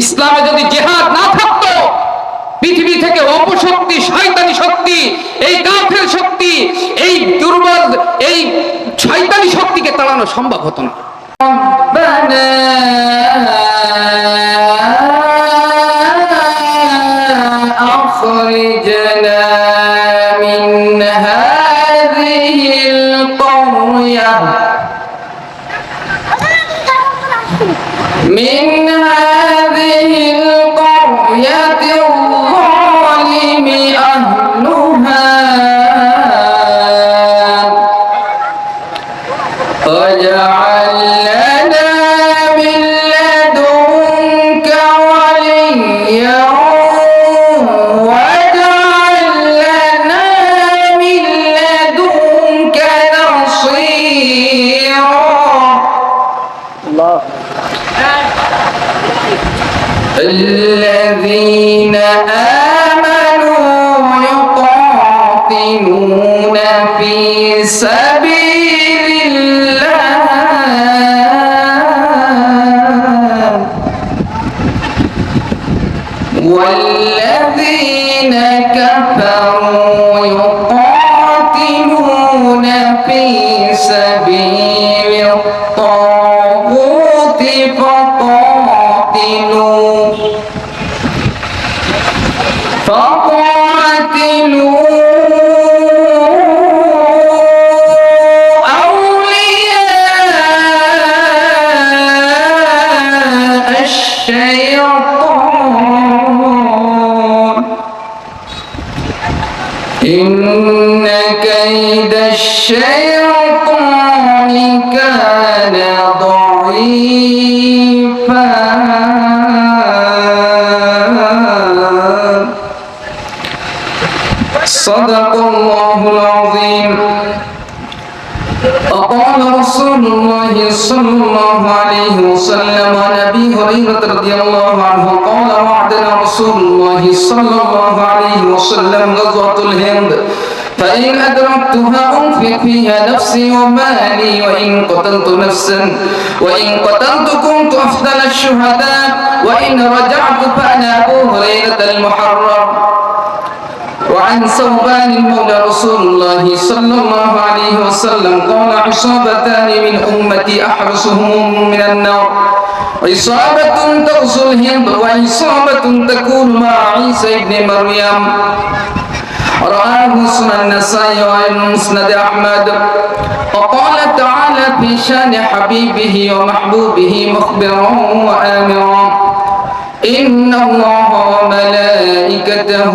ইসলামে যদি জেহাদ না থাকতো, পৃথিবী থেকে অপশক্তি, শয়তানি শক্তি, এই কাফের শক্তি, এই দুর্বল, এই শয়তানি শক্তিকে তাড়ানো সম্ভব হতো না। والذين كفروا إن كيد الشيطان كان ضعيفا. صدق الله العظيم وقال رسول الله صلى الله عليه وسلم عن ابي هريره رضي الله عنه قال وعدنا رسول الله صلى الله عليه وسلم غزوه الهند فإن أدركتها أنفق فيها نفسي ومالي وإن قتلت نفسا وإن قتلت كنت أفضل الشهداء وإن رجعت فأنا أبو هريرة المحرم وعن ثوبان مولى رسول الله صلى الله عليه وسلم قال عصابتان من أمتي أحرسهم من النار. عصابة تغزو الهند وعصابة تكون مع عيسى ابن مريم. رواه سنن النسائي وعن مسند أحمد. وقال تعالى في شأن حبيبه ومحبوبه مخبرا وآمرا إن الله وملائكته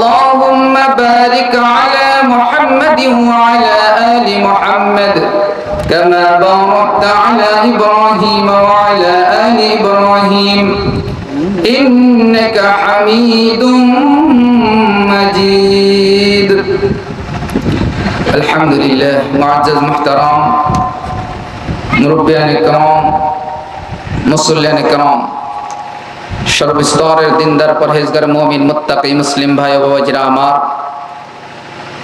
اللهم بارك على محمد وعلى آل محمد كما باركت على إبراهيم وعلى آل إبراهيم. إنك حميد مجيد. الحمد لله معزز محترم. مربيان الكرام مصليان الكرام. সর্বস্তরের দিনদার পরহেজগার মুমিন, মুত্তাকি মুসলিম ভাই ও বাবাজিরা আমার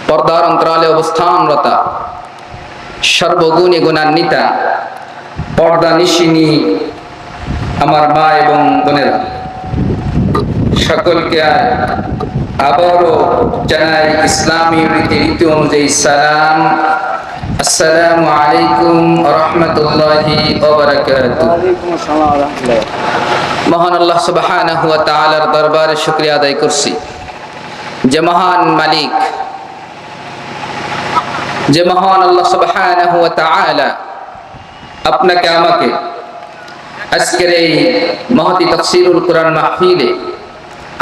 পর্দার অন্তরালে অবস্থানরতা সর্বগুণী গুণান্বিতা, পর্দা নিশিনী আমার মা এবং বোনেরা। সকলকে আবারও জানাই ইসলামী রীতি অনুযায়ী সালাম। আসসালামু আলাইকুম রহমতুল্লাহি। মহান আল্লাহ সুবহানাহু ওয়া তাআলার দরবারে শুকরিয়া আদায় করছি। যে মহান মালিক, যে মহান আল্লাহ সুবহানাহু ওয়া তাআলা আপনাকে আমাকে আজকের এই মহতি তাফসীরুল কোরআন মাহফিলে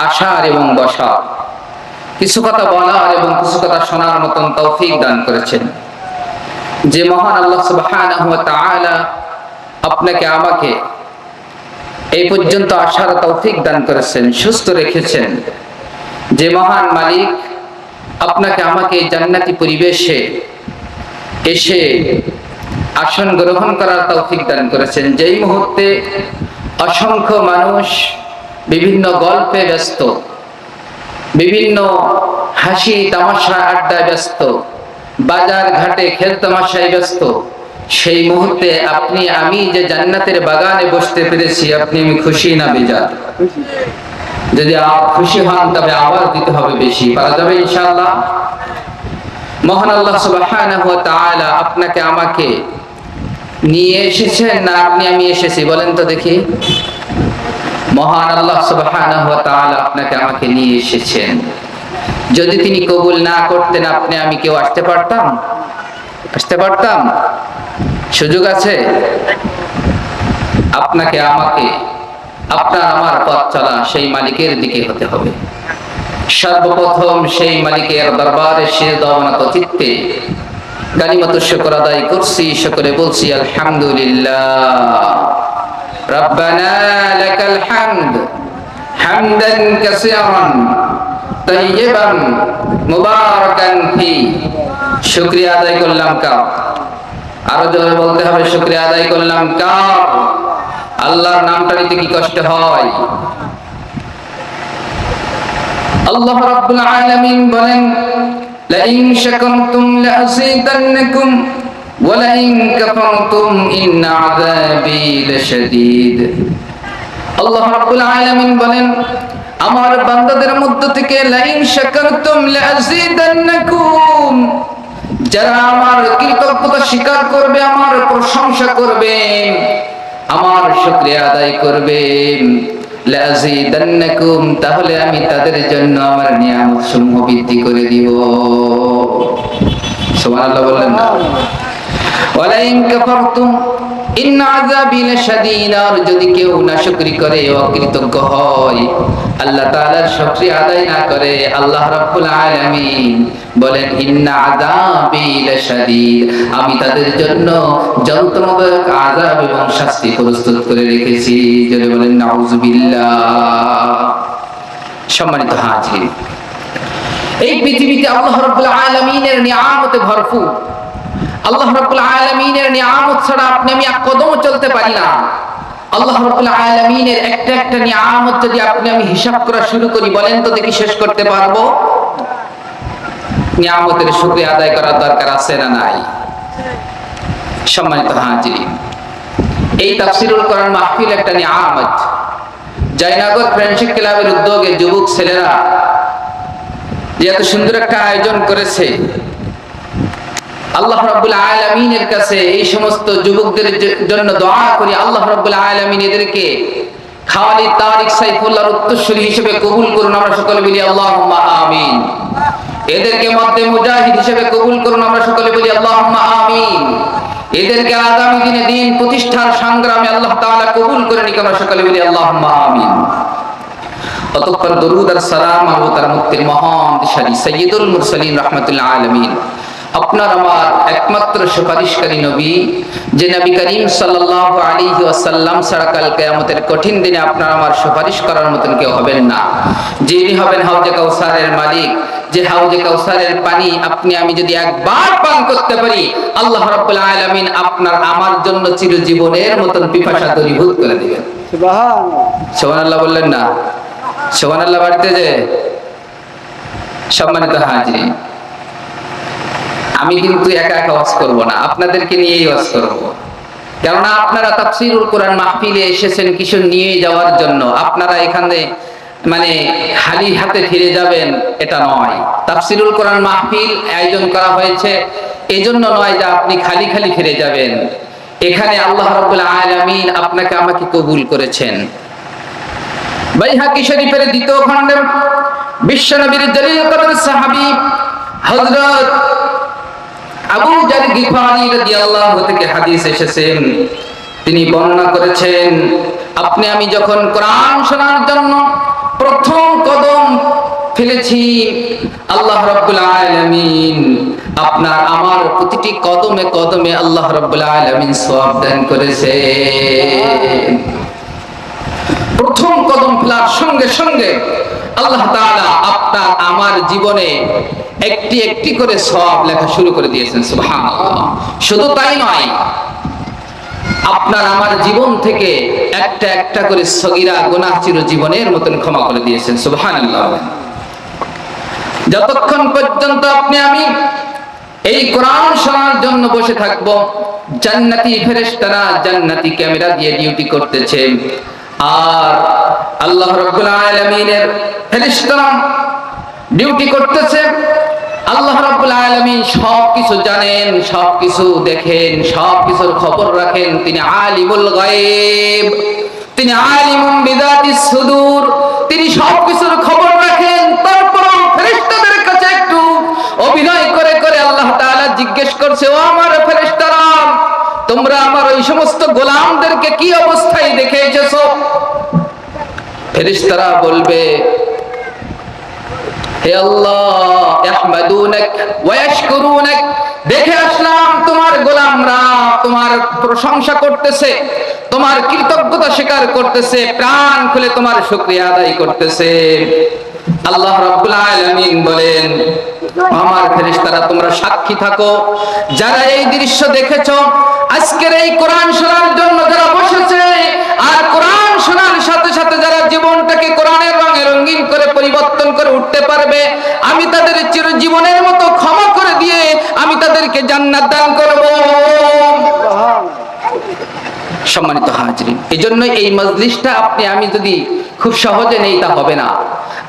আসার এবং বসার কিছু কথা বলার এবং কিছু কথা শোনার মতন তৌফিক দান করেছেন। যে মহান আল্লাহ সুবহানাহু ওয়া তাআলা আপনাকে আমাকে এই পর্যন্ত আসার তৌফিক দান করেছেন, সুস্থ রেখেছেন। যে মহান মালিক আপনাকে আমাকে জান্নাতি পরিবেশে এসে আসন গ্রহণ করার তৌফিক দান করেছেন। যেই মুহূর্তে অসংখ্য মানুষ বিভিন্ন গল্পে ব্যস্ত, বিভিন্ন হাসি তামাশা আড্ডায় ব্যস্ত বাজার ঘাটে খেল তামাশায় ব্যস্ত সেই মুহূর্তে আপনি, আমি যে জান্নাতের বাগানে বসতে পেরেছি, আপনি আমি খুশি না বেজার? যদি খুশি হন, তবে আবার দিতে হবে বেশি। পারা যাবে ইনশাআল্লাহ? মহান আল্লাহ সুবহানাহু ওয়া তাআলা আপনাকে, আমাকে নিয়ে এসেছেন না আপনি, আমি এসেছি? বলেন তো দেখি। মহান আল্লাহ সুবহানাহু ওয়া তাআলা আপনাকে, আমাকে নিয়ে এসেছেন। যদি তিনি কবুল না করতেন, আপনি, আমি কেউ আসতে পারতাম? আসতে পারতাম? সুযোগ আছে? আপনাকে, আমাকে, আপনার, আমার পথ চলা সেই মালিকের দিকে হতে হবে। সর্বপ্রথম সেই মালিকের দরবারে সে দমনত চিত্তে, গানিমত শুকর আদায় করছি সকলে বলছি, আলহামদুলিল্লাহ। রব্বানা লাকাল হামদ, হামদান তাইয়িবান মুবারাকান ফি। শুকরিয়া আদায় করলাম কার? আরও জোরে বলতে হবে, শুকরিয়া আদায় করলাম। কার? আল্লাহর নামটা নিতে কি কষ্ট হয়? আল্লাহ রাব্বুল আলামিন বলেন, লাইন শাকারতুম লাযিদান্নাকুম ওয়া লাইন কাফারতুম ইন আযাবি লাশাদীদ। আল্লাহ রাব্বুল আলামিন বলেন, আমার বান্দাদের মধ্য থেকে লাইন শাকারতুম লাযিদান্নাকুম যারা আমার কৃতজ্ঞতা স্বীকার করবে, আমার প্রশংসা করবে, আমার শুক্রিয়া আদায় করবে তাহলে আমি তাদের জন্য আমার নিয়ামত সমূহ বৃদ্ধি করে দিব। সোমান বললেন না? যদি কেউ নাশকরি করে অকৃতজ্ঞ হয়, আল্লাহ আদায় না করে, আল্লাহ বলেন, ইন্না আমি তাদের জন্য যন্ত্রণাদায়ক আযাব এবং শাস্তি প্রস্তুত করে রেখেছি। যদি বলেন সম্মানিত হাজির এই পৃথিবীতে আল্লাহ রাব্বুল আলামিনের নিয়ামতে ভরপুর আল্লাহ রাব্বুল আলামিনের নিয়ামত ছাড়া আপনি আমি এক কদমও চলতে পারি না। আল্লাহ রাব্বুল আলামিনের একটা একটা নিয়ামত যদি আপনি আমি হিসাব করা শুরু করি, বলেন তো দেখি শেষ করতে পারব? নিয়ামতের শুকরিয়া আদায় করার দরকার আছে না নাই? সম্মানিত হাজিরিন, এই তাফসিরুল কোরআন মাহফিল একটা নিয়ামত। জয়নগর ফ্রেন্ডশিপ ক্লাবের উদ্যোগে যুবক ছেলেরা যে এত সুন্দর একটা আয়োজন করেছে আল্লাহ রাব্বুল আলামিনের কাছে এই সমস্ত যুবকদের জন্য দোয়া করি। আল্লাহ রাব্বুল আলামিন এদেরকে খাওয়ালি তারিক সাইফুল্লাহর উত্তরসূরি হিসেবে কবুল করুন আমরা সকলে বলি আল্লাহুম্মা আমিন। এদেরকে মধ্যে মুজাহিদ হিসেবে কবুল করুন আমরা সকলে বলি আল্লাহুম্মা আমিন। এদেরকে আগামী দিনে দিন প্রতিষ্ঠার সংগ্রামে আল্লাহ তাআলা কবুল করে নিক আমরা সকলে বলি আল্লাহুম্মা আমিন। অতঃপর দরুদ আর সালাম আবু তার মুক্তির মহান দিশারি সৈয়দুল মুরসালিন রহমতুল্লাহ আলমিন। আপনার আমার একমাত্র সুপারিশকারী নবী যে নবী করিম সাল্লাল্লাহু আলাইহি ওয়াসাল্লাম ছাড়া কাল কিয়ামতের কঠিন দিনে আপনার আমার সুপারিশ করার মতন কেউ হবেন না। যিনি হবেন হাউজে কাউসারের মালিক যে হাউজে কাউসারের পানি আপনি আমি যদি একবার পান করতে পারি আল্লাহ রাব্বুল আলামিন আপনার আমার জন্য চিরজীবনের মতন পিপাসা দূরীভূত করে দিবেন। সুবহানাল্লাহ। বললেন না? সুবহানাল্লাহ বাড়িতে যে সম্মানিত হাজির আমি কিন্তু একা একা ওয়াজ করব না, আপনাদেরকে নিয়েই ওয়াজ করব। কেননা আপনারা তাফসিরুল কোরআন মাহফিলে এসেছেন কিছু নিয়ে যাওয়ার জন্য, আপনারা এখানে মানে খালি হাতে ফিরে যাবেন, এটা নয়। তাফসিরুল কোরআন মাহফিল আয়োজন করা হয়েছে, এজন্য নয় যে আপনি খালি খালি ফিরে যাবেন। এখানে আল্লাহ রাব্বুল আলামিন আপনাকে আমাকে কবুল করেছেন। বাইহাকি শরীফের দ্বিতীয় খণ্ডে বিশ্বনবীর জলিল কদর সাহাবী হযরত আবু জার গিফারি রাদিয়াল্লাহু থেকে হাদিস এসেছেন তিনি বর্ণনা করেছেন, আপনি আমি যখন কোরআন শোনার জন্য প্রথম কদম ফেলেছি, আল্লাহ রাব্বুল আলামিন আপনার আমার প্রতিটি কদমে কদমে আল্লাহ রাব্বুল আলামিন সওয়াব দান করেছে প্রথম কদম ফেলার সঙ্গে সঙ্গে আল্লাহ তাআলা আপনার আমার জীবনে একটি একটি করে সব লেখা শুরু করে দিয়েছেন, সুবহানাল্লাহ। শুধু তাই নয়, আপনার আমার জীবন থেকে একটা একটা করে সগিরা গুনাহ চির জীবনের মতন ক্ষমা করে দিয়েছেন, সুবহানাল্লাহ। যতক্ষণ পর্যন্ত আপনি আমি এই কোরআন শোনার জন্য বসে থাকব, জান্নাতি ফেরেশতারা জান্নাতি ক্যামেরা দিয়ে ডিউটি করতেছে। আর আল্লাহ রাব্বুল আলামিনের ফেরেশতারা ডিউটি করতেছে। আল্লাহ রাব্বুল আলামিন সব কিছু জানেন সব কিছু দেখেন সব কিছুর খবর রাখেন। তিনি আলিমুল গায়েব, তিনি আলিমুম বিদাতিস সুদূর। তিনি সব কিছুর খবর রাখেন। তারপরও ফেরেশতাদের কাছে একটু অভিনয় করে করে আল্লাহ তাআলা জিজ্ঞেস করছে, ও আমার ফেরেশতারা, তোমরা আমার ওই সমস্ত গোলামদেরকে কি এসেছ ফেরেশতারা বলবে, হে আল্লাহ, ইয়াহমাদুনাক ওয়া ইয়াশকুরুনাক, দেখে আসলাম তোমার গোলামরা তোমার প্রশংসা করতেছে, তোমার কৃতজ্ঞতা স্বীকার করতেছে, প্রাণ খুলে তোমার শুকরিয়া আদায় করতেছে। আল্লাহ রাব্বুল আলামিন বলেন, আমার ফেরেশতারা, তোমরা সাক্ষী থাকো, যারা এই দৃশ্য দেখেছ, আজকের এই কোরআন শোনার জন্য যারা বসেছে, আর কোরআন শোনার সাথে সাথে যারা জীবনটাকে কোরআনের রঙে রঙিন করে পরিবর্তন করে উঠতে পারবে আমি তাদের চিরজীবনের মতো ক্ষমা করে দিয়ে আমি জান্নাত দান করব। সম্মানিত হাজরিন এই জন্য এই মজলিসটা আপনি, আমি যদি খুব সহজে নেই তা হবে না।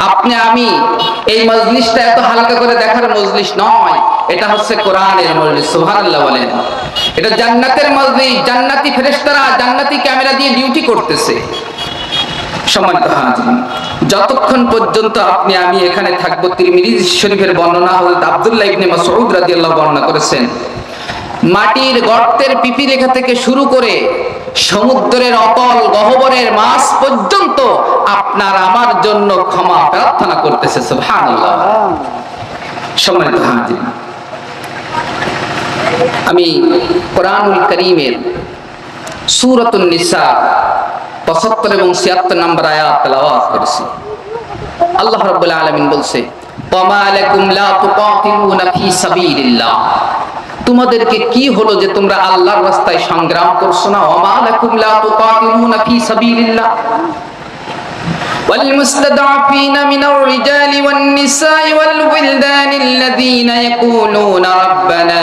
আপনি, আমি এই মজলিসটা এত হালকা করে দেখার মজলিস নয়। এটা হচ্ছে কোরআনের মজলিস, সুবহানাল্লাহ বলেন। এটা জান্নাতের মজলিস, জান্নাতি ফেরেশতারা জান্নাতি ক্যামেরা দিয়ে ডিউটি করতেছে। সম্মানিত হাজরিন যতক্ষণ পর্যন্ত আপনি আমি এখানে থাকব তিরমিজি শরীফের বর্ণনা, হযরত আব্দুল্লাহ ইবনে মাসউদ রাদিয়াল্লাহু বর্ণনা করেছেন, মাটির গর্তের পিপি রেখা থেকে শুরু করে সমুদ্রের অতল গহবরের মাছ পর্যন্ত আপনার আমার জন্য ক্ষমা প্রার্থনা করতেছে, সুবহানাল্লাহ। সম্মানিত হাজির আমি কোরআনুল করিমের সূরাতুন নিসা 75 এবং 76 নম্বর আয়াত তেলাওয়াত করেছি আল্লাহ রাব্বুল আলামিন বলছে ওয়ামা লাকুম লা তুকাতিলুনা ফি সাবিলিল্লাহ তোমাদেরকে কি হলো যে তোমরা আল্লাহর রাস্তায় সংগ্রাম করছো না ওয়ামা লাকুম লা তুকাতিলুনা ফি সাবিলিল্লাহ والمستضعفين من الرجال والنساء والولدان الذين يقولون ربنا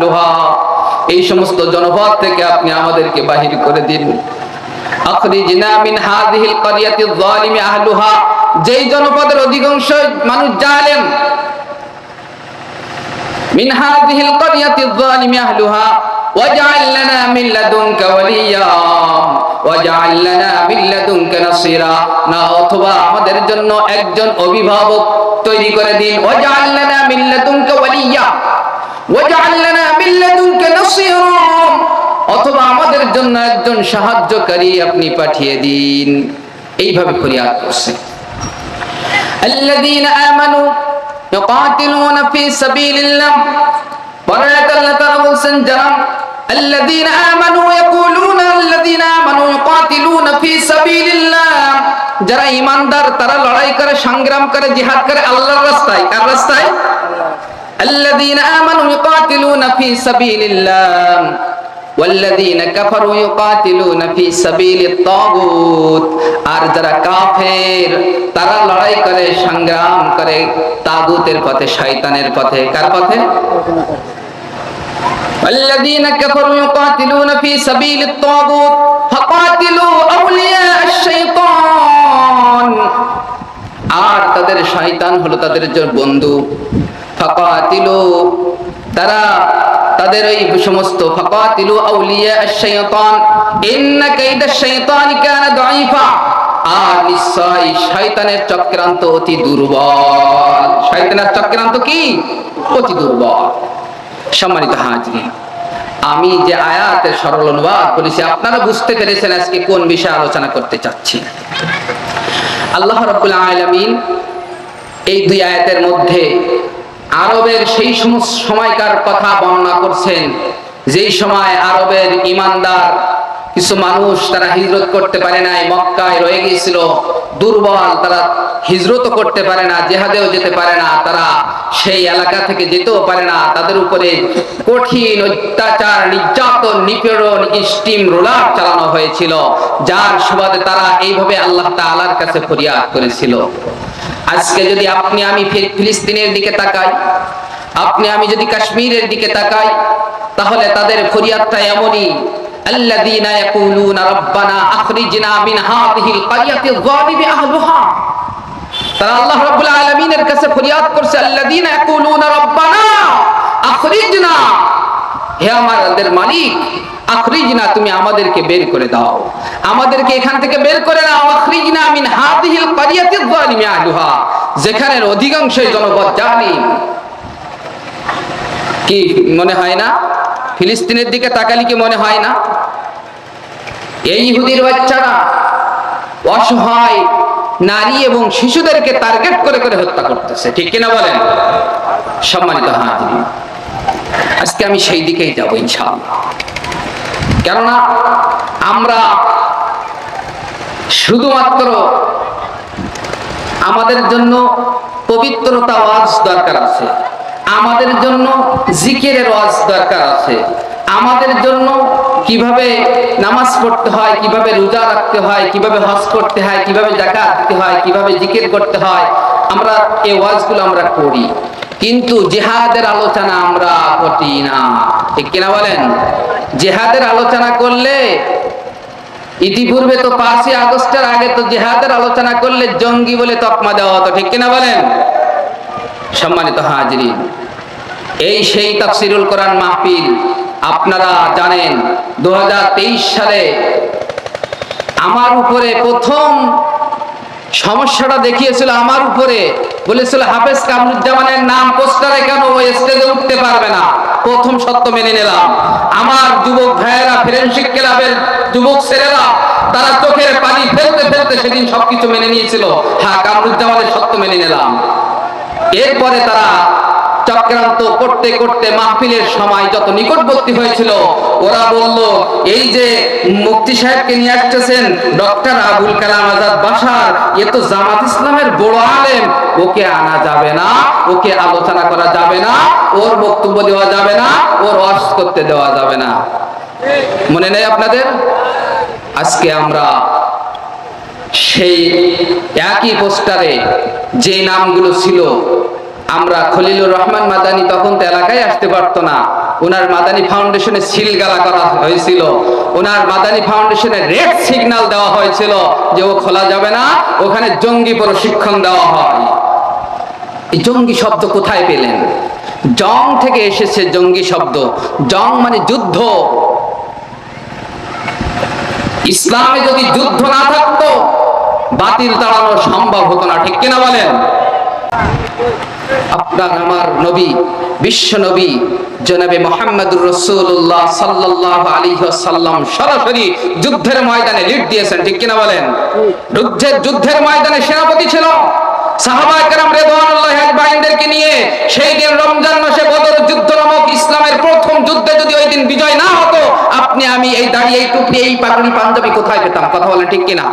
আহলুহা এই সমস্ত জনপদ থেকে আপনি আমাদেরকে বাহির করে দিন আখরিজনা মিন হাযিহিল ক্বরিয়াতি যালিমি আহলুহা যেই জনপদের অধিকাংশ মানুষ জালেম من هذه القرية الظالم أهلها واجعل لنا من لدنك وليا واجعل لنا من لدنك نصيرا না অথবা আমাদের জন্য একজন অভিভাবক তৈরি করে দিন واجعل لنا من لدنك وليا জন্য একজন সাহায্যকারী আপনি পাঠিয়ে দিন এইভাবে ফরিয়াদ করছে الذين آمنوا يقاتلون في سبيل الله পরায়াত আল্লাহ তাআলা বলছেন যারা الذين آمنوا يقولون الذين آمنوا يقاتلون في سبيل الله যারা ইমানদার তারা লড়াই করে সংগ্রাম করে জিহাদ করে আল্লাহর রাস্তায় কার রাস্তায় الذين آمنوا يقاتلون في سبيل الله والذين كفروا يقاتلون في سبيل الطاغوت আর যারা কাফের তারা লড়াই করে সংগ্রাম করে তাগুতের পথে শয়তানের পথে কার পথে والذين كفروا يقاتلون في سبيل الطاغوت فقاتلوا أولياء الشيطان আর তাদের শয়তান হলো তাদের যে বন্ধু ফাকাতিলু তারা তাদের ওই সমস্ত ফাকাতিলু আউলিয়া আশ-শাইতান, ইন্না কাইদা আশ-শাইতানি কানা দাঈফা। আর নিশ্চয় শয়তানের চক্রান্ত অতি দুর্বল। শয়তানের চক্রান্ত কি? অতি দুর্বল। সম্মানিত আমি যে আয়াতের সরল অনুবাদ বলেছি আপনারা বুঝতে পেরেছেন আজকে কোন বিষয়ে আলোচনা করতে চাচ্ছি। আল্লাহ রাব্বুল আলামিন এই দুই আয়াতের মধ্যে আরবের সেই সময়কার কথা বর্ণনা করছেন। যেই সময় আরবের ইমানদার কিছু মানুষ তারা হিজরত করতে পারে নাই, মক্কায় রয়ে গিয়েছিল, দুর্বল তারা হিজরত করতে পারে না, জেহাদেও যেতে পারে না, তারা সেই এলাকা থেকে যেতেও পারে না, তাদের উপরে কঠিন অত্যাচার, নির্যাতন, নিপীড়ন, স্টিম, রোলার চালানো হয়েছিল। যার সুবাদে তারা এইভাবে আল্লাহ তাআলার কাছে ফরিয়াদ করেছিল। আজকে যদি আপনি আমি ফি- ফিলিস্তিনের দিকে তাকাই আপনি আমি যদি কাশ্মীরের দিকে তাকাই তাহলে তাদের ফরিয়াদটা এমনই الذين يقولون ربنا اخرجنا من هذه القريه الظالم اهلها তারা আল্লাহ রাব্বুল আলামিনের কাছে ফরিয়াদ করছে আল্লাযীনা ইয়াকুলুনা রাব্বানা আখরিজনা হে আমাদের মালিক, আখরিজনা তুমি আমাদেরকে বের করে দাও। আমাদেরকে এখান থেকে বের করে দাও আখরিজনা মিন হাদিহিল কারিয়াতি যালিমি আহলুহা, যেখানের অধিকাংশই জনপদ জালিম। কি মনে হয় না? ফিলিস্তিনের দিকে তাকালি কি মনে হয় না? এই ইহুদির বাচ্চারা অসহায় নারী এবং শিশুদেরকে টার্গেট করে করে হত্যা করতেছে। ঠিক কিনা বলেন? সম্মানিত হাজির আজকে আমি সেই দিকেই যাব ইনশাআল্লাহ। কেননা আমরা শুধুমাত্র আমাদের জন্য পবিত্রতা ওয়াজ দরকার আছে, আমাদের জন্য জিকিরের ওয়াজ দরকার আছে, আমাদের জন্য কীভাবে নামাজ পড়তে হয়, কীভাবে রোজা রাখতে হয়, কীভাবে হজ করতে হয়, কীভাবে জাকাত দিতে হয়, কীভাবে জিকির করতে হয়, আমরা এই ওয়াজগুলো আমরা করি কিন্তু জেহাদের আলোচনা আমরা করি না। ঠিক কিনা বলেন? জেহাদের আলোচনা করলে ইতিপূর্বে তো পাঁচই আগস্টের আগে তো জেহাদের আলোচনা করলে জঙ্গি বলে তকমা দেওয়া হতো, ঠিক কিনা বলেন? সম্মানিত হাজিরিন, এই সেই তাফসিরুল কোরআন মাহফিল আপনারা জানেন দু হাজার তেইশ সালে আমার উপরে প্রথম সমস্যাটা দেখিয়েছিল আমার উপরে বলেছিল, হাফেজ কামরুজ্জামানের নাম পোস্টারে কেন ওই স্টেজে উঠতে পারবে না? প্রথম সত্য মেনে নিলাম। আমার যুবক ভাইয়েরা ফ্রেন্ডশিপ ক্লাবের যুবক ছেলেরা, তারা চোখের পানি ফেলতে ফেলতে সেদিন সবকিছু মেনে নিয়েছিল। হ্যাঁ কামরুজ্জামানের সত্য মেনে নিলাম। এরপরে তারা চক্রান্ত করতে করতে মাহফিলের সময় যত নিকটবর্তী হয়েছিল, ওরা বলল, এই যে মুফতি সাহেবকে নিয়ে আসতেছেন, ডক্টর আবুল কালাম আজাদ বাসার, এ তো জামাত ইসলামের বড় আলেম, ওকে আনা যাবে না, ওকে আলোচনা করা যাবে না, ওর বক্তব্য দেওয়া যাবে না, ওর ওয়াজ করতে দেওয়া যাবে না। মনে নেই আপনাদের? আজকে আমরা সেই একই পোস্টারে যে নামগুলো ছিল আমরা খলিলুর রহমান মাদানি তখন তো এলাকায় আসতে পারতো না। ওনার মাদানি ফাউন্ডেশনে সিলগালা করা হয়েছিল। ওনার মাদানি ফাউন্ডেশনে রেড সিগন্যাল দেওয়া হয়েছিল যে ও খোলা যাবে না, ওখানে জঙ্গি প্রশিক্ষণ দেওয়া হয়। এই জঙ্গি শব্দ কোথায় পেলেন? জং থেকে এসেছে জঙ্গি শব্দ। জং মানে যুদ্ধ। ইসলামে যদি যুদ্ধ না থাকতো, বাতিল তাড়ানো সম্ভব হতো না। ঠিক কিনা বলেন? আপনার আমার নবী, বিশ্ব নবী, জনাবে মোহাম্মদুর রসুল্লাহ সাল্লাহ আলী সাল্লাম সরাসরি যুদ্ধের ময়দানে লিড দিয়েছেন, ঠিক কিনা বলেন? যুদ্ধের যুদ্ধের ময়দানে সেনাপতি ছিল। নিয়ে সেই দিন রমজান মাসে বদর যুদ্ধ নামক ইসলামের প্রথম যুদ্ধে যদি ওই দিন বিজয় না হতো, আপনি, আমি এই দাঁড়িয়ে এই টুপি, এই পাগড়ি পাঞ্জাবি কোথায় পেতাম? কথা বলেন ঠিক কিনা?